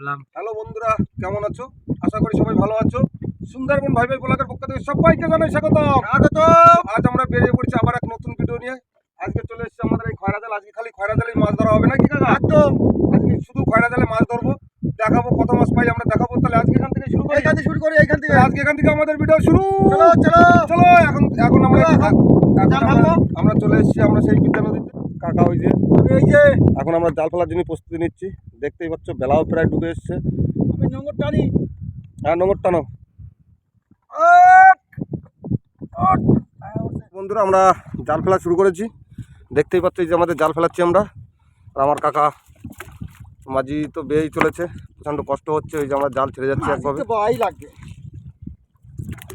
বললাম হ্যালো বন্ধুরা কেমন আছো? আশা করি সবাই ভালো আছো। সুন্দরবন ভাই ভাই ব্লগের পক্ষ থেকে সবাইকে জানাই স্বাগত স্বাগত আজ আমরা বেরিয়ে পড়ছি আবার এক নতুন ভিডিও নিয়ে। আজকে চলে এসেছে আমাদের এই খয়রা জাল আজকে খালি খয়রা জালে মাছ ধরা হবে নাকি কাকা? একদম। আজকে শুধু খয়রা জালে মাছ ধরবো। দেখাবো কত মাছ পাই আমরা দেখাবো। তাহলে আজকে এখান থেকে শুরু করি। এখান থেকে শুরু করি এখান থেকে। আজকে এখান থেকে আমাদের ভিডিও শুরু। চলো চলো। চলো এখন এখন আমরা এখন আমরা আমরা চলে এসেছি আমরা সেই বিদ্যা নদীতে কাকা ওই যে। এই যে। এখন আমরা জাল ফেলার জন্য প্রস্তুতি নিচ্ছি। দেখতেই পাচ্ছ বেলাও প্রায় ডুবে এসছে। আমি নম্বর টানি। হ্যাঁ নম্বর টানো। বন্ধুরা আমরা জাল ফেলা শুরু করেছি। দেখতেই পাচ্ছি যে আমাদের জাল ফেলাচ্ছি আমরা। আর আমার কাকা মাঝি তো বেয়েই চলেছে। প্রচণ্ড কষ্ট হচ্ছে ওই যে আমরা জাল ছেড়ে যাচ্ছি একভাবে। লাগবে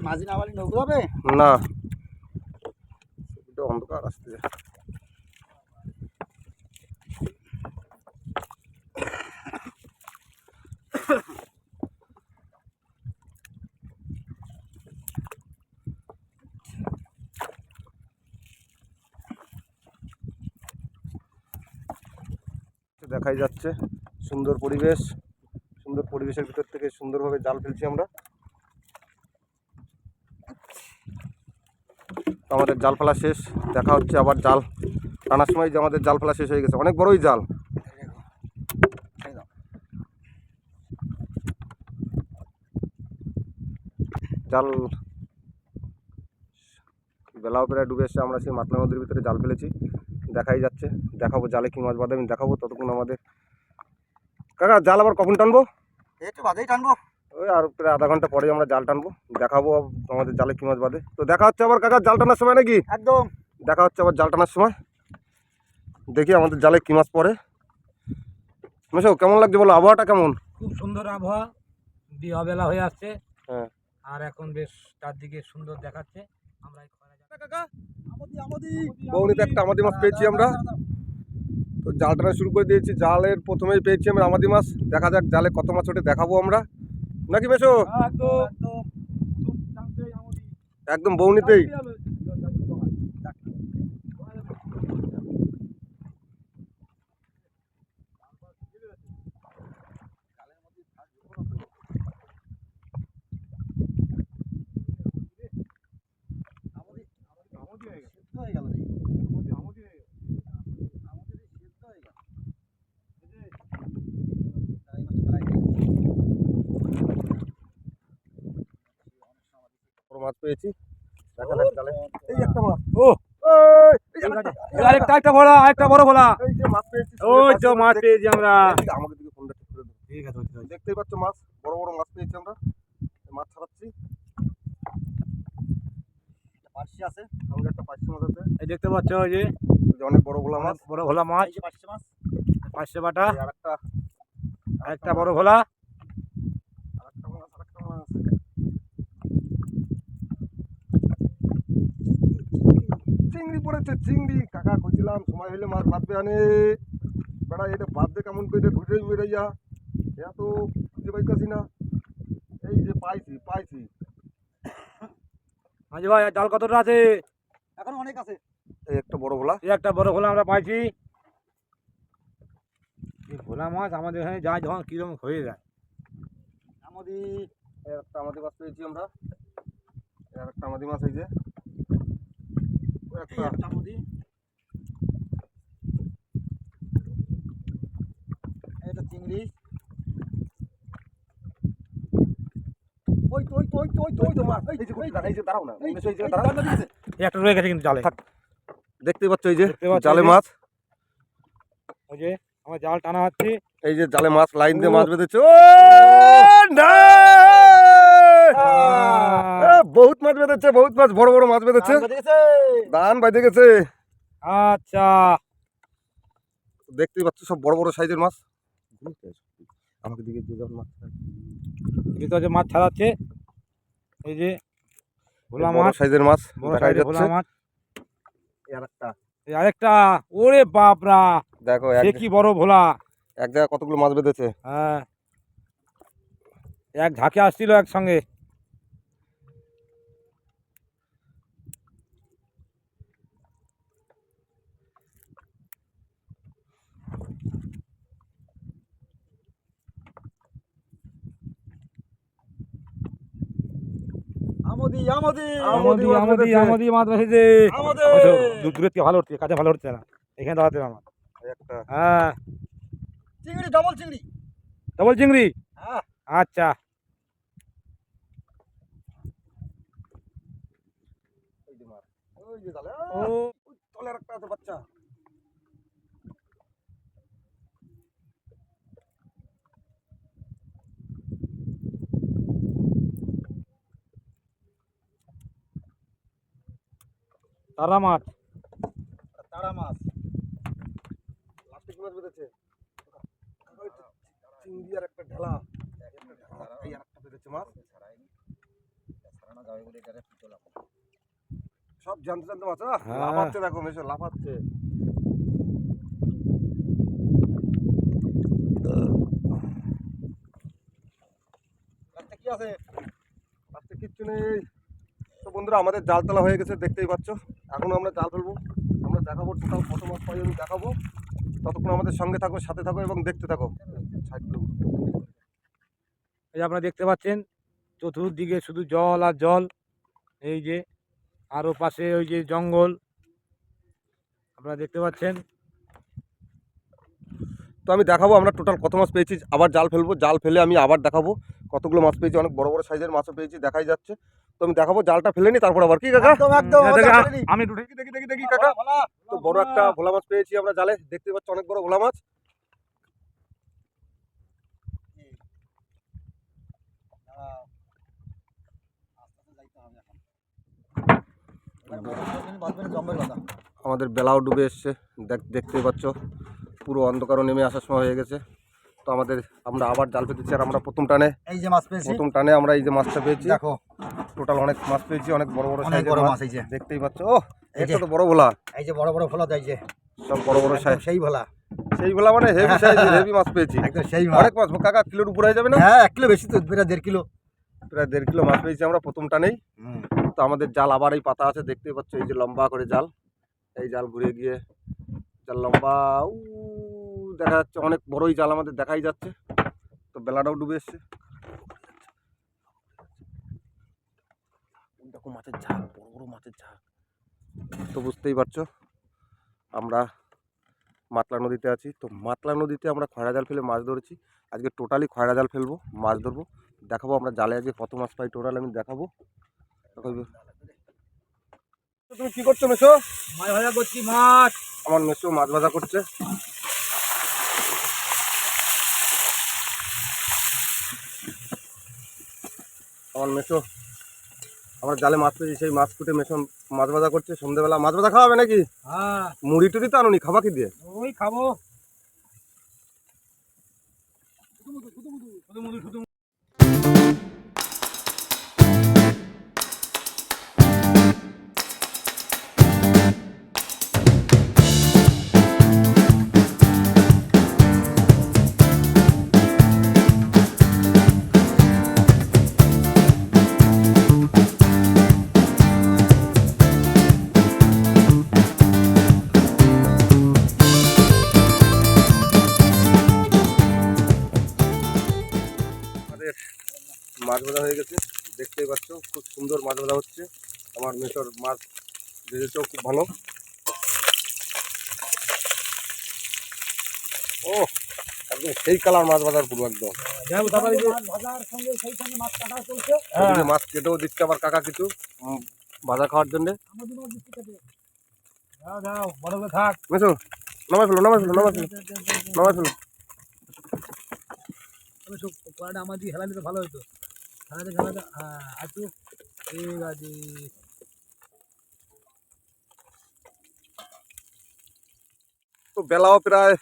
মাঝি না বালি নৌকো হবে না। অন্ধকার আসতে দেখাই যাচ্ছে। সুন্দর পরিবেশ। সুন্দর পরিবেশের ভিতর থেকে সুন্দরভাবে জাল ফেলছি আমরা। আমাদের জাল ফেলা শেষ। দেখা হচ্ছে আবার জাল। টানার সময় যে আমাদের জাল ফেলা শেষ হয়ে গেছে। অনেক বড়ই জাল। জাল বেলাও প্রায় ডুবে এসে আমরা সেই মাতলা নদীর ভিতরে জাল ফেলেছি। দেখাই যাচ্ছে। দেখাবো জালে কি মাছ বাঁধে আমি দেখাবো ততক্ষণ আমাদের। কাকা জাল আবার কখন টানবো? এই বাদেই টানবো। ওই আর প্রায় আধা ঘণ্টা পরে আমরা জাল টানবো। দেখাবো আমাদের জালে কি মাছ বাঁধে। তো দেখা হচ্ছে আবার কাকা জাল টানার সময় নাকি? একদম। দেখা হচ্ছে আবার জাল টানার সময়। দেখি আমাদের জালে কি মাছ পড়ে। মেশো কেমন লাগছে বলো? আবহাওয়াটা কেমন? খুব সুন্দর আবহাওয়া। বিহাবেলা হয়ে আসছে। হ্যাঁ। আর এখন বেশ চারদিকে সুন্দর দেখাচ্ছে। আমরা বৌনিতে একটা আমাদি মাছ পেয়েছি আমরা। তো জাল টানা শুরু করে দিয়েছি। জালের প্রথমেই পেয়েছি আমরা আমাদি মাছ। দেখা যাক জালে কত মাছ ওঠে দেখাবো আমরা। নাকি বেশো একদম। বৌনিতেই। মাছ পেয়েছি। এই একটা মাছ। ও। আরেকটা, একটা ভোলা আরেকটা বড় ভোলা মাছ পেয়েছি ওই তো মাছ পাশে পেয়েছি আমরা। আমাকে দিকে ফোনটা ঠিক করে ঠিক আছে দেখতেই পাচ্ছ মাছ বড় বড় মাছ পেয়েছি আমরা। মাছ ছাড়াচ্ছি। পার্সি আছে সঙ্গে একটা পার্সি মাছ আছে। এই দেখতে পাচ্ছ ওই যে অনেক বড় ভোলা মাছ। বড় ভোলা মাছ। পাঁচশো বাটা। এই আরেকটা। একটা বড় ভোলা আরেকটা মাছ আরেকটা মাছ চিংড়ি পড়েছে চিংড়ি। কাকা খুঁজছিলাম সময় হলে মাছ বাঁধবে আনে। বেড়া এটা বাঁধবে কেমন করে ঘুরে মেরে যা। এত খুঁজে পাইতেছি না। এই যে পাইছি পাইছি। মাঝি ভাই জাল কতটা আছে? এখন অনেক আছে। এই একটা বড় ভোলা। এই একটা বড় ভোলা আমরা পাইছি। এই ভোলা মাছ আমাদের এখানে যায় যখন কীরকম হয়ে যায়। আমাদের একটা আমাদের মাছ পেয়েছি আমরা। একটা আমাদের মাছ এই যে ওই একটা এটা চিংড়ি। একটা রয়ে গেছে কিন্তু জালে। দেখতেই পাচ্ছ এই যে দেখতে জালে মাছ। ওই যে আমার জাল টানা হচ্ছে। এই যে জালে মাছ লাইন দিয়ে মাছ বেঁধেছে। ও না! এ, বহুত মাছ বেঁধেছে বহুত মাছ বড় বড় মাছ বেঁধেছে। দান বাইতে গেছে। আচ্ছা। দেখতেই পাচ্ছ সব বড় বড় সাইজের মাছ। আমাকে দিকে দিয়ে যাও মাছ এদিকে হচ্ছে মাছ ছাড়াচ্ছে এই যে ভোলা মাছ সাইজের মাছ ভোলা যাচ্ছে। মাছ। এই আরেকটা। আরেকটা ওরে বাপরা। দেখো কি বড় ভোলা। এক জায়গায় কতগুলো মাছ বেঁধেছে। হ্যাঁ। এক ঝাঁকে আসছিল একসঙ্গে। আমদি আমদি। আমদি, আমদি, আমদি মাছ বেশিছে আমদি। থেকে ভালো হচ্ছে কাছে ভালো হচ্ছে না। এখানে দাঁড়াতে আমার। একটা। হ্যাঁ। চিংড়ি ডবল চিংড়ি। ডবল চিংড়ি? হ্যাঁ। আচ্ছা। ওই যে মাছ। ওই যে তাহলে ও। তলের একটা আছে বাচ্চা। তারা মাছ তারা মাছ প্লাস্টিক মাছ বেঁধেছে? চিংড়ি আর একটা ঢেলা। এই আর একটা বেঁধেছে মাছ। সব জানতে জানতে মাছ হ্যাঁ। লাফাচ্ছে দেখো মেশো লাফাচ্ছে। কি আছে? কিচ্ছু নেই। বন্ধুরা আমাদের জাল তোলা হয়ে গেছে দেখতেই পাচ্ছ। এখনও আমরা জাল ফেলব। আমরা দেখাবো টোটাল কত মাছ পাই আমি দেখাবো। ততক্ষণ আমাদের সঙ্গে থাকো সাথে থাকো এবং দেখতে থাকো। এই যে আপনারা দেখতে পাচ্ছেন চতুর্দিকে শুধু জল আর জল। এই যে আরও পাশে ওই যে জঙ্গল। আপনারা দেখতে পাচ্ছেন। তো আমি দেখাবো আমরা টোটাল কত মাছ পেয়েছি আবার জাল ফেলব। জাল ফেলে আমি আবার দেখাবো। কতগুলো মাছ পেয়েছি অনেক বড় বড় সাইজের মাছও পেয়েছি দেখাই যাচ্ছে। তো আমি দেখাবো জালটা ফেলে নি তারপর আবার কি কাকা? হ্যাঁ, দেখি, আমি একটু দেখি দেখি দেখি দেখি কাকা। তো বড় একটা ভোলা মাছ পেয়েছি আমরা জালে দেখতে পাচ্ছি অনেক বড় ভোলা মাছ। আমাদের বেলাও ডুবে এসছে দেখ- দেখতেই পাচ্ছ পুরো অন্ধকারও নেমে আসার সময় হয়ে গেছে। তো আমাদের আমরা আবার জাল পেতেছি আর আমরা প্রথম টানে। এই যে মাছ পেয়েছি। প্রথম টানে আমরা এই যে মাছটা পেয়েছি। দেখো। টোটাল অনেক মাছ পেয়েছি অনেক বড় বড় সাইজের বড় মাছ এই যে। দেখতেই পাচ্ছ। ও এটা। তো বড় ভোলা। এই যে বড় বড় ভোলা দেয় যে। সব বড় বড় সাইজ। সেই ভোলা। সেই ভোলা মানে হেভি সাইজের হেভি মাছ পেয়েছি। একদম সেই মাছ। অনেক মাছ কাকা কিলোর উপরে হয়ে যাবে না? হ্যাঁ এক কিলো বেশি তো প্রায় দেড় কিলো। প্রায় দেড় কিলো মাছ পেয়েছি আমরা প্রথম টানেই। তো আমাদের জাল আবার এই পাতা আছে দেখতেই পাচ্ছ এই যে লম্বা করে জাল। এই জাল ঘুরে গিয়ে জাল লম্বা দেখা যাচ্ছে অনেক বড়ই জাল আমাদের দেখাই যাচ্ছে। তো বেলাটাও ডুবে এসছে। দেখো মাছের ঝাঁক বড় বড় মাছের ঝাঁক তো বুঝতেই পারছ আমরা মাতলা নদীতে আছি। তো মাতলা নদীতে আমরা খয়রা জাল ফেলে মাছ ধরেছি। আজকে টোটালি খয়রা জাল ফেলব মাছ ধরবো। দেখাবো আমরা জালে আজকে কত মাছ পাই টোটাল আমি দেখাবো। তুমি কি করছ মেশো মাছ ভাজা করছি মাছ। আমার মেশো মাছ ভাজা করছে। আমার মেশো আমরা জালে মাছ পেয়েছি সেই মাছ কুটে মেশো মাছ ভাজা করছে সন্ধ্যেবেলা মাছ ভাজা খাওয়াবে নাকি? হ্যাঁ। মুড়ি টুড়ি তো আনুনি খাবা কি দিয়ে? ওই খাব। শুধু মুধু শুধু আমাদের মাছ ভাজা হয়ে গেছে। দেখতেই পাচ্ছ খুব সুন্দর মাছ ভাজা হচ্ছে। আমার মেশোর মাছ ভেজেছেও খুব ভালো। ও একদম সেই কালার মাছ ভাজার পুরো একদম। যাব তারপরে যে ভাজার সঙ্গে সেই সঙ্গে মাছ কাটা চলছে। ওদিকে মাছ কেটেও দিচ্ছে আবার কাকা কিছু ভাজা খাওয়ার জন্য। মেশো নামাই ফেলো নামাই ফেলো নামাই ফেলো নামাই ফেলো। তবে সব কড়াটা আমার দিয়ে হেলা দিতে ভালো হতো, হেলাতে হেলাতে হ্যাঁ একটু ঠিক আছে। তো বেলাও প্রায়,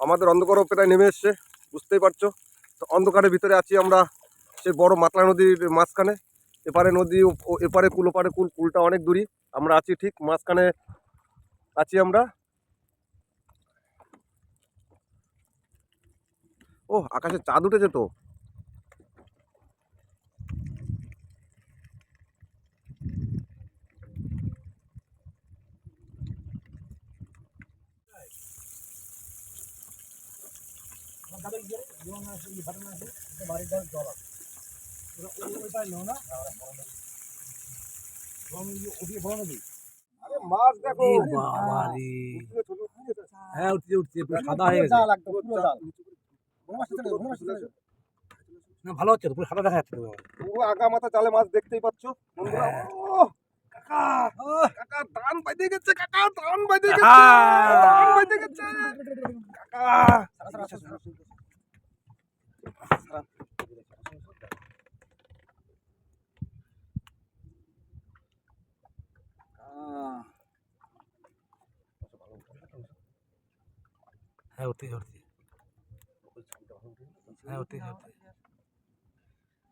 আমাদের অন্ধকারও প্রায় নেমে এসছে, বুঝতেই পারছ। তো অন্ধকারের ভিতরে আছি আমরা, সেই বড় মাতলা নদীর মাঝখানে। এপারে নদী এপারে কুল ওপারে কুল কুলটা অনেক দূরই। আমরা আছি ঠিক মাঝখানে আছি আমরা। ও আকাশে চাঁদ উঠেছে তো। মাছ দেখো। হ্যাঁ উঠছে উঠছে সাদা হয়ে গেছে। না ভালো হচ্ছে তো পুরো সাদা দেখা যাচ্ছে তো পুরো আগা মাথা জালে মাছ দেখতেই পাচ্ছ। বন্ধুরা ওহ, কাকা কাকা দান বাইতে গেছে কাকা দান বাইতে গেছে দান বাইতে গেছে। কাকা। হ্যাঁ উঠছে উঠছে হ্যাঁ উঠছে উঠছে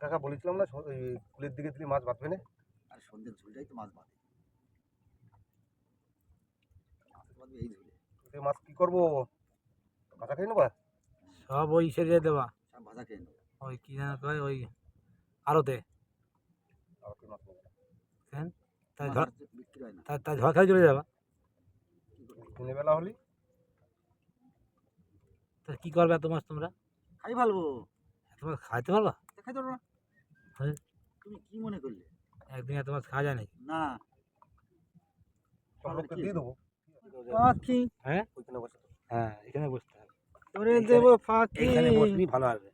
কাকা বলেছিলাম না কুলের দিকে দিলে মাছ বাঁধবে না? আর সন্ধ্যের ঝুলটাই তো মাছ বাঁধে। এই ঝুলে। মাছ কি করব? কাকা খাই নেবা? সব ওই সেরিয়ে দেওয়া সব ভাজা খেয়ে নেব। ওই কি জানো কয় ওই আরতে মাছ তাই হয় তাই চলে যাবা। দিনের বেলা হলি। তা কি করবে এত মাছ তোমরা? খাই ফেলব। তোমরা খাইতে পারবা? দেখাই তো না। হ্যাঁ। তুমি কি মনে করলে? একদিন এত মাছ খাওয়া যায় নাকি? না। দিয়ে দেবো। পাখি। হ্যাঁ? ওইখানে বসে হ্যাঁ এখানে বসতে হবে। বসবি ভালো আসবে।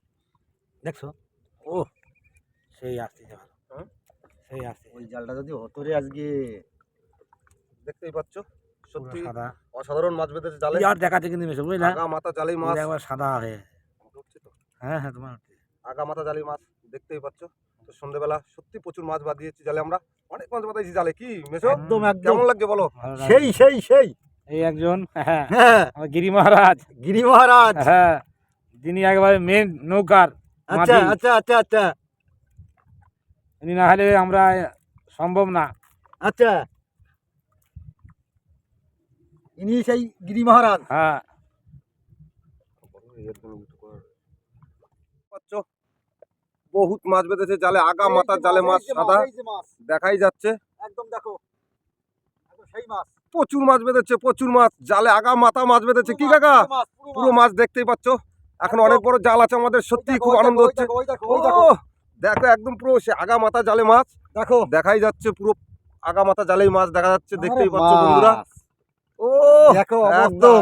দেখছ? ও সেই আসতেছে ভালো। হ্যাঁ? সেই আসছে ওই জালটা যদি হতো রে আজকে দেখতেই পাচ্ছ? সত্যি সাদা। অসাধারণ মাছ বেঁধেছে জালে। আর দেখাচ্ছে কিন্তু মেশো বুঝলা আগা মাথা জালেই মাছ। একবার সাদা হয়ে। হ্যাঁ হ্যাঁ তোমার আগা মাথা জালি মাছ দেখতেই পাচ্ছ। তো সন্ধ্যেবেলা সত্যি প্রচুর মাছ বাদ দিয়েছি জালে আমরা। অনেক মাছ বাঁধাইছি জালে কি মেশো? একদম একদম। কেমন লাগছে বলো? সেই সেই সেই। এই একজন হ্যাঁ হ্যাঁ আমার গিরি মহারাজ। গিরি মহারাজ। হ্যাঁ যিনি একেবারে মেন নৌকার আচ্ছা আচ্ছা আচ্ছা আচ্ছা। উনি না হলে আমরা সম্ভব না। আচ্ছা। ইনি সেই গিরি মহারাজ। হ্যাঁ পাচ্ছ বহুত মাছ বেঁধেছে জালে আগা মাথা জালে মাছ সাদা দেখাই যাচ্ছে। একদম দেখো প্রচুর মাছ বেঁধেছে প্রচুর মাছ জালে আগা মাথা মাছ বেঁধেছে। কি কাকা? পুরো মাছ দেখতেই পাচ্ছ? এখন অনেক বড় জাল আছে আমাদের সত্যি খুব আনন্দ হচ্ছে। দেখো একদম পুরো সে আগা মাথা জালে মাছ। দেখো। দেখাই যাচ্ছে পুরো আগা মাথা জালেই মাছ দেখা যাচ্ছে দেখতেই পাচ্ছ বন্ধুরা? ও দেখো একদম।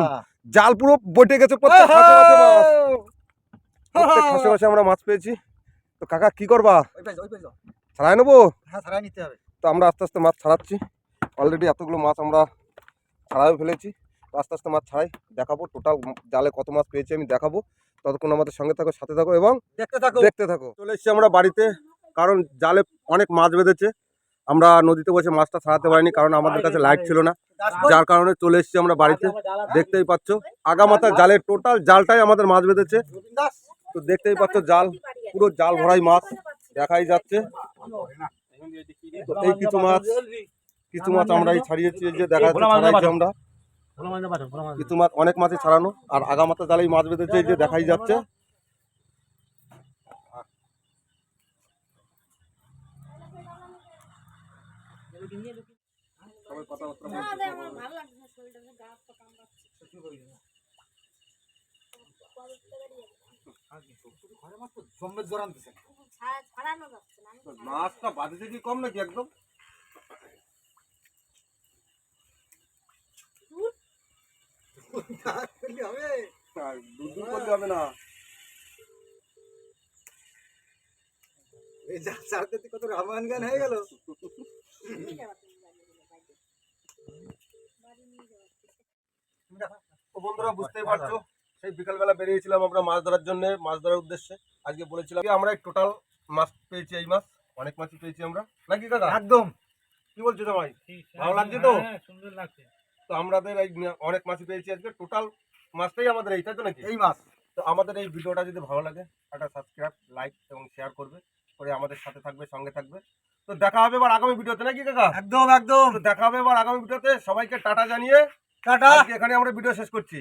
জাল পুরো বটে গেছে প্রত্যেক আমরা মাছ পেয়েছি। তো কাকা কি করবা? ছাড়াই নেব? হ্যাঁ ছাড়াই নিতে হবে। তো আমরা আস্তে আস্তে মাছ ছাড়াচ্ছি। অলরেডি এতগুলো মাছ আমরা ছাড়াই ফেলেছি। তো আস্তে আস্তে মাছ ছাড়াই দেখাবো। টোটাল জালে কত মাছ পেয়েছি আমি দেখাবো। ততক্ষণ আমাদের সঙ্গে থাকো সাথে থাকো এবং দেখতে থাকো। দেখতে থাকো। চলে এসেছি আমরা বাড়িতে কারণ জালে অনেক মাছ বেঁধেছে। আমরা নদীতে বসে মাছটা ছাড়াতে পারিনি কারণ আমাদের কাছে লাইট ছিল না। যার কারণে চলে এসেছি আমরা বাড়িতে। দেখতেই পাচ্ছ আগামাতা জালের টোটাল জালটাই আমাদের মাছ বেঁধেছে। তো দেখতেই পাচ্ছ জাল। পুরো জাল ভরাই মাছ দেখাই যাচ্ছে। তো এই কিছু মাছ কিছু মাছ আমরা এই ছাড়িয়েছি যে দেখা যাচ্ছে ছাড়াইছি আমরা। কিছু মাছ অনেক মাছই ছাড়ানো আর আগামাতা জালেই মাছ বেঁধেছে যে দেখাই যাচ্ছে। না, আমার ভালো লাগছে না, শরীরটা যে গা হাত পা কামড়াচ্ছে। ছাড়া- ছাড়ানো যাচ্ছে না, মাছটা বাঁধেছে কি কম নাকি একদম? করলে হবে না। এই কত রামায়ণ গান হয়ে গেল? বন্ধুরা বুঝতেই পারছ? সেই বিকালবেলা বেরিয়েছিলাম আমরা মাছ ধরার জন্য মাছ ধরার উদ্দেশ্যে। আজকে বলেছিলাম আমরা টোটাল মাছ পেয়েছি এই মাছ অনেক মাছই পেয়েছি আমরা। নাকি কাকা একদম। কি বলছো জামাই ভালো লাগছে তো? হ্যাঁ, সুন্দর লাগছে। তো আমাদের এই অনেক মাছই পেয়েছি আজকে। টোটাল মাছটাই আমাদের এই তাই তো নাকি? এই মাছ। তো আমাদের এই ভিডিওটা যদি ভালো লাগে একটা সাবস্ক্রাইব লাইক এবং শেয়ার করবে। করে আমাদের সাথে থাকবে সঙ্গে থাকবে। তো দেখা হবে এবার আগামী ভিডিওতে নাকি কাকা? একদম একদম। দেখা হবে এবার আগামী ভিডিওতে। সবাইকে টাটা জানিয়ে টাটা। আজকে এখানে আমরা ভিডিও শেষ করছি।